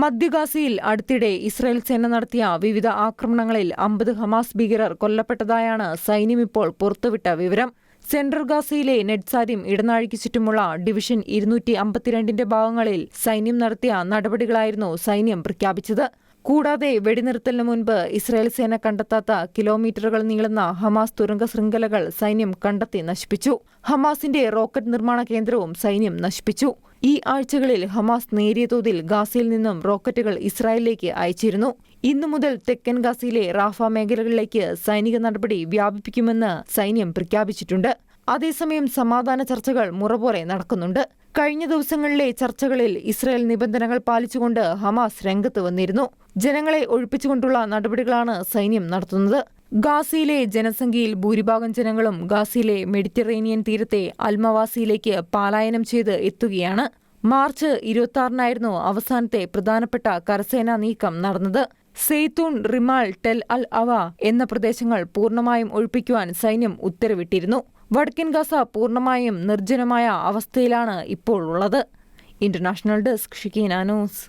മധ്യഗാസയിൽ അടുത്തിടെ ഇസ്രായേൽ സേന നടത്തിയ വിവിധ ആക്രമണങ്ങളിൽ അമ്പത് ഹമാസ് ഭീകരർ കൊല്ലപ്പെട്ടതായാണ് സൈന്യം ഇപ്പോൾ പുറത്തുവിട്ട വിവരം. സെൻട്രൽ ഗാസയിലെ നെഡ്സാരിം ഇടനാഴിക്ക് ചുറ്റുമുള്ള ഡിവിഷൻ ഇരുന്നൂറ്റി അമ്പത്തിരണ്ടിന്റെ ഭാഗങ്ങളിൽ സൈന്യം നടത്തിയ നടപടികളായിരുന്നു സൈന്യം പ്രഖ്യാപിച്ചത്. കൂടാതെ വെടിനിർത്തലിന് മുൻപ് ഇസ്രായേൽ സേന കണ്ടെത്താത്ത കിലോമീറ്ററുകൾ നീളുന്ന ഹമാസ് തുരങ്ക ശൃംഖലകൾ സൈന്യം കണ്ടെത്തി നശിപ്പിച്ചു. ഹമാസിന്റെ റോക്കറ്റ് നിർമ്മാണ കേന്ദ്രവും സൈന്യം നശിപ്പിച്ചു. ഈ ആഴ്ചകളിൽ ഹമാസ് നേരിയ തോതിൽ ഗാസയിൽ നിന്നും റോക്കറ്റുകൾ ഇസ്രായേലിലേക്ക് അയച്ചിരുന്നു. ഇന്നു മുതൽ തെക്കൻ ഗാസയിലെ റാഫ മേഖലകളിലേക്ക് സൈനിക നടപടി വ്യാപിപ്പിക്കുമെന്ന് സൈന്യം പ്രഖ്യാപിച്ചിട്ടുണ്ട്. അതേസമയം സമാധാന ചർച്ചകൾ മുറപോലെ നടക്കുന്നുണ്ട്. കഴിഞ്ഞ ദിവസങ്ങളിലെ ചർച്ചകളിൽ ഇസ്രായേൽ നിബന്ധനകൾ പാലിച്ചുകൊണ്ട് ഹമാസ് രംഗത്ത് വന്നിരുന്നു. ജനങ്ങളെ ഒഴിപ്പിച്ചുകൊണ്ടുള്ള നടപടികളാണ് സൈന്യം നടത്തുന്നത്. ഗാസയിലെ ജനസംഖ്യയിൽ ഭൂരിഭാഗം ജനങ്ങളും ഗാസയിലെ മെഡിറ്ററേനിയൻ തീരത്തെ അൽമവാസിയിലേക്ക് പലായനം ചെയ്ത് എത്തുകയാണ്. മാർച്ച് ഇരുപത്തിയാറിനായിരുന്നു അവസാനത്തെ പ്രധാനപ്പെട്ട കരസേനാ നീക്കം നടന്നത്. സെയ്ത്തൂൺ റിമാൾ ടെൽ അൽ അവ എന്ന പ്രദേശങ്ങൾ പൂർണമായും ഒഴിപ്പിക്കുവാൻ സൈന്യം ഉത്തരവിട്ടിരുന്നു. വടക്കൻ ഗസ പൂർണമായും നിർജനമായ അവസ്ഥയിലാണ് ഇപ്പോൾ ഉള്ളത്. International desk Shikeena news.